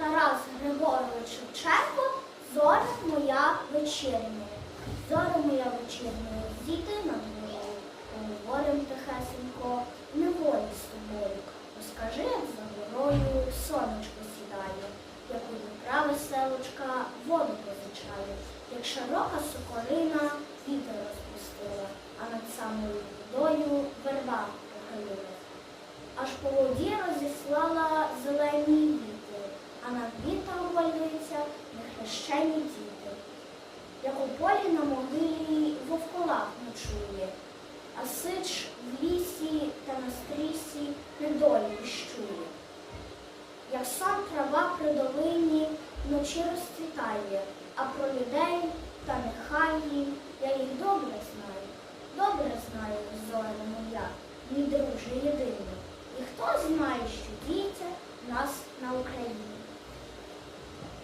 Тарас Григорович Шевченко, зоря моя вечірня. Зоря моя вечірня, зійди над горою, поговорим тихесенько, неволі з тобою. Розкажи, як за горою сонечко сідає, як у Дніпра веселочка воду позичає, як широка сокорина вітер розпустила, а над самою водою верба похилила. Аж по воді розіслала зелені а над вітром валюються нехрещені діти. Як у полі на могилі вовколак ночує, а сич в лісі та на стрісі недолі віщує. Як сон трава при долині вночі розцвітає, а про людей та нехай я їх добре знаю. Добре знаю, зоря моя, мій друже єдиний.